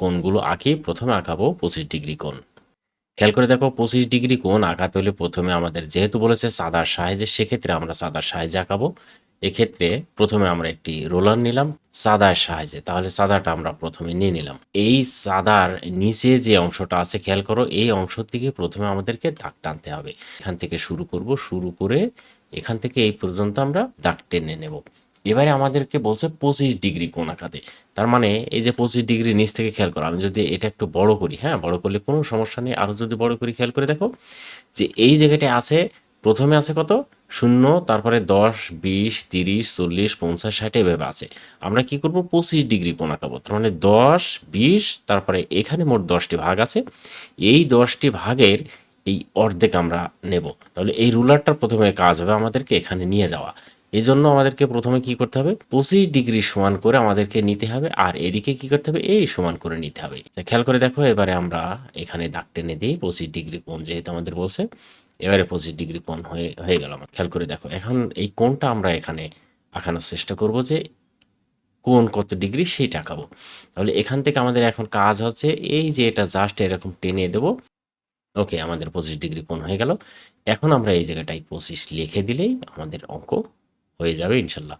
কোণগুলো আঁকি প্রথমে আঁকাবো পঁচিশ ডিগ্রি কোণ। খেয়াল করে দেখো পঁচিশ ডিগ্রি কোণ আঁকাতে হলে প্রথমে আমাদের যেহেতু বলেছে সাদার সাহায্যে, সেক্ষেত্রে আমরা সাদার সাহায্যে আঁকাবো। এক্ষেত্রে প্রথমে আমরা একটি রোলার নিলাম সাদার সাহায্যে, তাহলে সাদাটা আমরা প্রথমে নিয়ে নিলাম। এই সাদার নিচে যে অংশটা আছে, খেয়াল করো এই অংশ থেকে প্রথমে আমাদেরকে দাগ টানতে হবে। এখান থেকে শুরু করব, শুরু করে এখান থেকে এই পর্যন্ত আমরা দাগ টেনে নেব। এবারে আমাদেরকে বলছে পঁচিশ ডিগ্রি কোণ আঁকাতে তার মানে এই যে পঁচিশ ডিগ্রি নিচ থেকে খেয়াল করো, আমি যদি এটা একটু বড় করি হ্যাঁ বড় করলে কোনো সমস্যা নেই। আরও যদি বড় করি, খেয়াল করে দেখো যে এই জায়গাটায় আছে, প্রথমে আছে কত? শূন্য, তারপরে দশ, বিশ, তিরিশ, চল্লিশ, পঞ্চাশ, ষাট, এভাবে আছে। আমরা কি করব? পঁচিশ ডিগ্রি কোণ আঁকাবো? তার মানে দশ, বিশ, তারপরে এখানে মোট দশটি ভাগ আছে। এই দশটি ভাগের এই অর্ধেক আমরা নেব। তাহলে এই রুলারটার প্রথমে কাজ হবে আমাদেরকে এখানে নিয়ে যাওয়া। এই জন্য আমাদেরকে প্রথমে কি করতে হবে? পঁচিশ ডিগ্রি সমান করে আমাদেরকে নিতে হবে। আর এদিকে কি করতে হবে? এই সমান করে নিতে হবে। খেয়াল করে দেখো, এবারে আমরা এখানে দাগ টেনে দিই। পঁচিশ ডিগ্রি কোণ যেহেতু আমাদের বলছে, এবারে পঁচিশ ডিগ্রি কোণ হয়ে হয়ে গেল আমার। খেয়াল করে দেখো, এখন এই কোণটা আমরা এখানে আঁকানোর চেষ্টা করব যে কোন কত ডিগ্রি সেইটা আঁকাবো। তাহলে এখান থেকে আমাদের এখন কাজ হচ্ছে, এই যে এটা জাস্ট এরকম টেনে দেবো। ওকে, আমাদের পঁচিশ ডিগ্রি কোণ হয়ে গেল। এখন আমরা এই জায়গাটায় পঁচিশ লিখে দিলেই আমাদের অঙ্ক হয়ে যাবে ইনশাল্লাহ।